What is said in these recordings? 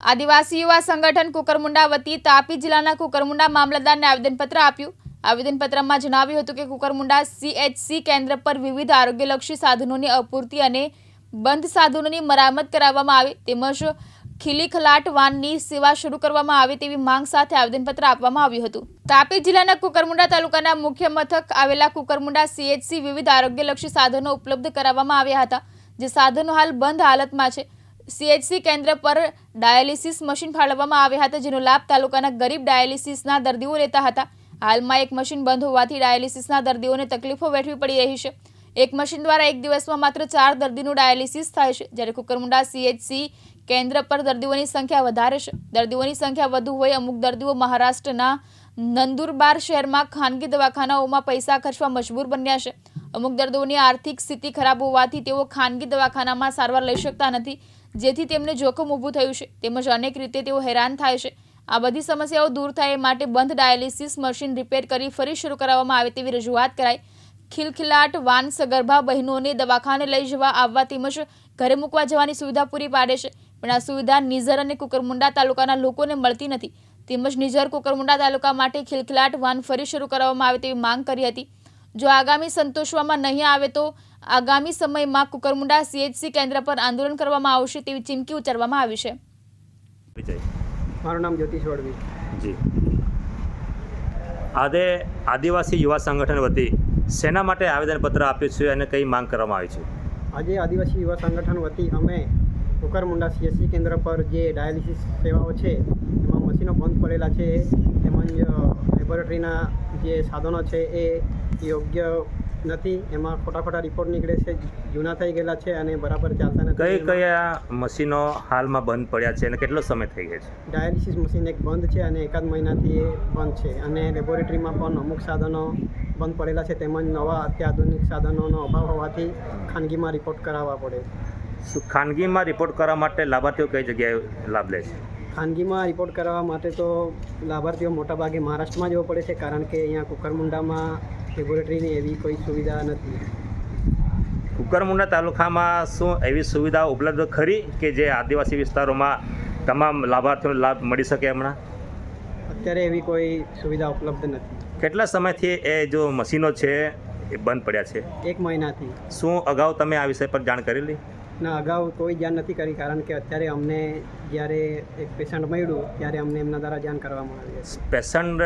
આદિવાસી યુવા સંગઠન કુકરમુંડા વતી તાપી જિલ્લાના કુકરમુંડા મામલતદારને આવેદનપત્ર આપ્યું. આવેદનપત્રમાં જણાવ્યું હતું કે કુકરમુંડા સીએચસી કેન્દ્ર પર વિવિધ આરોગ્યલક્ષી સાધનોની અપૂરતી અને બંધ સાધનોની મરામત કરાવવામાં આવે, તેમજ ખીલીખલાટ વાનની સેવા શરૂ કરવામાં આવે તેવી માંગ સાથે આવેદનપત્ર આપવામાં આવ્યું હતું. તાપી જિલ્લાના કુકરમુંડા તાલુકાના મુખ્ય મથક આવેલા કુકરમુંડા સીએચસી વિવિધ આરોગ્યલક્ષી સાધનો ઉપલબ્ધ કરાવવામાં આવ્યા હતા, જે સાધનો હાલ બંધ હાલતમાં છે. સીએચસી કેન્દ્ર પર ડાયાલિસિસ મશીન ફાળવવામાં આવ્યા હતા, જેનો લાભ તાલુકાના ગરીબ ડાયાલિસિસના દર્દીઓ લેતા હતા. હાલમાં એક મશીન બંધ હોવાથી ડાયાલિસિસના દર્દીઓને તકલીફો વેઠવી પડી રહી છે. એક મશીન દ્વારા એક દિવસમાં માત્ર ચાર દર્દીનું ડાયાલિસિસ થાય છે, જ્યારે કુકરમુંડા સીએચસી કેન્દ્ર પર દર્દીઓની સંખ્યા વધારે છે. દર્દીઓની સંખ્યા વધુ હોય અમુક દર્દીઓ મહારાષ્ટ્રના નંદુરબાર શહેરમાં ખાનગી દવાખાનાઓમાં પૈસા ખર્ચવા મજબૂર બન્યા છે. અમુક દર્દીઓની આર્થિક સ્થિતિ ખરાબ હોવાથી તેઓ ખાનગી દવાખાનામાં સારવાર લઈ શકતા નથી. જેથી તેમને જોખમ ઊભું થયું છે. તેમજ અનેક રીતે તેઓ હેરાન થાય છે. આ બધી સમસ્યાઓ દૂર થાય એ માટે બંધ ડાયાલિસિસ મશીન રિપેર કરી ફરી શરૂ કરાવવામાં આવે તેવી રજૂઆત કરાઈ. ખિલખિલાટ વાન સગર્ભા બહેનોને દવાખાને લઈ જવા આવવા તેમજ ઘરે મૂકવા જવાની સુવિધા પૂરી પાડે છે. પણ આ સુવિધા નિઝર અને કુકરમુંડા તાલુકાના લોકોને મળતી નથી. તેમજ નિઝર કુકરમુંડા તાલુકા માટે ખિલખિલાટ વાન ફરી શરૂ કરવામાં આવે તેવી માંગ કરી હતી. જો આગામી સંતોષવામાં નહીં આવે તો આગામી સમયમાં કુકરમુંડા સીએચસી કેન્દ્ર પર આંદોલન કરવામાં આવશે તેવી ચીમકી ઉચ્ચારવામાં આવી છે. મારું નામ જ્યોતિષ વડવી. જી. આજે આદિવાસી યુવા સંગઠન વતી શેના માટે આવેદનપત્ર આપ્યું છે અને કઈ માંગ કરવામાં આવી છે? આજે આદિવાસી યુવા સંગઠન વતી અમે કુકરમુંડા સીએસસી કેન્દ્ર પર જે ડાયાલિસિસ સેવાઓ છે એમાં મશીનો બંધ પડેલા છે તેમજ લેબોરેટરીના જે સાધનો છે એ યોગ્ય નથી. એમાં ખોટા ખોટા રિપોર્ટ નીકળે છે. જૂના થઈ ગયેલા છે અને બરાબર ચાલતા કઈ નથી કયા મશીનો હાલમાં બંધ પડ્યા છે અને કેટલો સમય થઈ ગયો છે? ડાયાલિસિસ મશીન એક બંધ છે અને એકાદ મહિનાથી એ બંધ છે. અને લેબોરેટરીમાં પણ અમુક સાધનો બંધ પડેલા છે. તેમજ નવા અત્યાધુનિક સાધનોનો અભાવ હોવાથી ખાનગીમાં રિપોર્ટ કરાવવા પડે. ખાનગીમાં રિપોર્ટ કરવા માટે લાભાર્થીઓ કઈ જગ્યાએ લાભ લે છે? ખાનગીમાં રિપોર્ટ કરાવવા માટે તો લાભાર્થીઓ મોટાભાગે મહારાષ્ટ્રમાં જવું પડે છે. કારણ કે અહીંયા કુકરમુંડામાં લેબોરેટરીની એવી કોઈ સુવિધા નથી. કુકરમુંડા તાલુકામાં શું એવી સુવિધાઓ ઉપલબ્ધ ખરી કે જે આદિવાસી વિસ્તારોમાં તમામ લાભાર્થીઓને લાભ મળી શકે હમણાં? અત્યારે એવી કોઈ સુવિધા ઉપલબ્ધ નથી. કેટલા સમયથી એ જો મશીનો છે એ બંધ પડ્યા છે? એક મહિનાથી. શું અગાઉ તમે આ વિષય પર જાણ કરેલી? ના અગાઉ કોઈ જાણ નથી કરી કારણ કે અત્યારે અમને જ્યારે એક પેશન્ટ મળ્યું ત્યારે અમને એમના દ્વારા જાણ કરવામાં આવી પેશન્ટ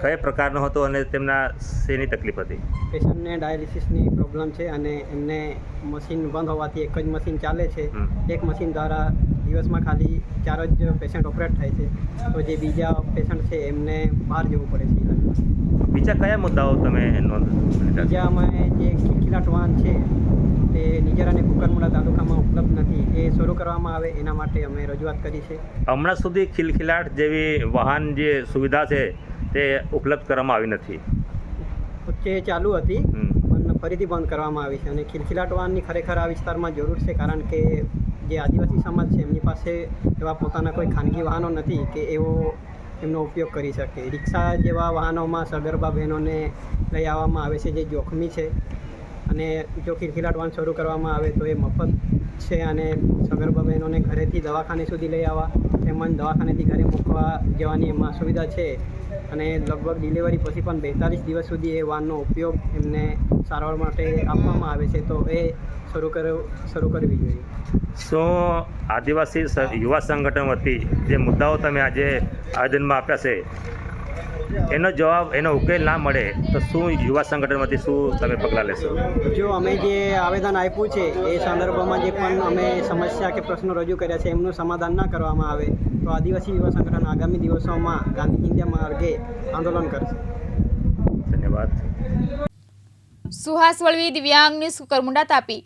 કયા પ્રકારનો હતો અને તેમના શેની તકલીફ હતી? પેશન્ટને ડાયાલિસિસની પ્રોબ્લેમ છે અને એમને મશીન બંધ હોવાથી એક જ મશીન ચાલે છે. એક મશીન દ્વારા દિવસમાં ખાલી ચાર જ પેશન્ટ ઓપરેટ થાય છે. તો જે બીજા પેશન્ટ છે એમને બહાર જવું પડે છે બીજા કયા મુદ્દાઓ તમે નોંધ બીજા અમે જે ખિલખિલાટ વાહન છે તે નિજર અને કુકરમુડા તાલુકામાં ઉપલબ્ધ નથી. એ શરૂ કરવામાં આવે એના માટે અમે રજૂઆત કરી છે. હમણાં સુધી ખિલખિલાટ જેવી વાહન જે સુવિધા છે તે ઉપલબ્ધ કરવામાં આવી નથી. વચ્ચે ચાલુ હતી પણ ફરીથી બંધ કરવામાં આવી છે અને ખિલખિલાટ વાહનની ખરેખર આ વિસ્તારમાં જરૂર છે કારણ કે જે આદિવાસી સમાજ છે એમની પાસે એવા પોતાના કોઈ ખાનગી વાહનો નથી કે એવો એમનો ઉપયોગ કરી શકે. રિક્ષા જેવા વાહનોમાં સગર્ભા બહેનોને લઈ આવવામાં આવે છે જે જોખમી છે. અને જો ખિલખિલાટ વાહન શરૂ કરવામાં આવે તો એ મફત છે અને સગર્ભા બહેનોને ઘરેથી દવાખાને સુધી લઈ આવવા તેમજ દવાખાનેથી ઘરે મૂકવા જવાની એમાં સુવિધા છે. અને લગભગ ડિલિવરી પછી પણ બેતાલીસ દિવસ સુધી એ વાનનો ઉપયોગ એમને સારવાર માટે આપવામાં આવે છે, તો એ શરૂ કરવું શરૂ કરવી જોઈએ. શું આદિવાસી યુવા સંગઠન વતી જે મુદ્દાઓ તમે આજે આવેદનમાં આપ્યા છે એનો જવાબ એનો ઉકેલ ના મળે તો શું યુવા સંગઠનમાંથી શું તમે પગલાં લેશો? જો અમે જે આવેદન આપ્યું છે એ સંદર્ભમાં જે પણ અમે સમસ્યા કે પ્રશ્નો રજૂ કર્યા છે એમનું સમાધાન ના કરવામાં આવે તો આદિવાસી યુવા સંગઠન આગામી દિવસોમાં ગાંધી ઇન્ડિયા માર્ગે આંદોલન કરશે. ધન્યવાદ. સુહાસ વળવી દિવ્યાંગ ન્યૂઝ કુકરમુંડા તાપી.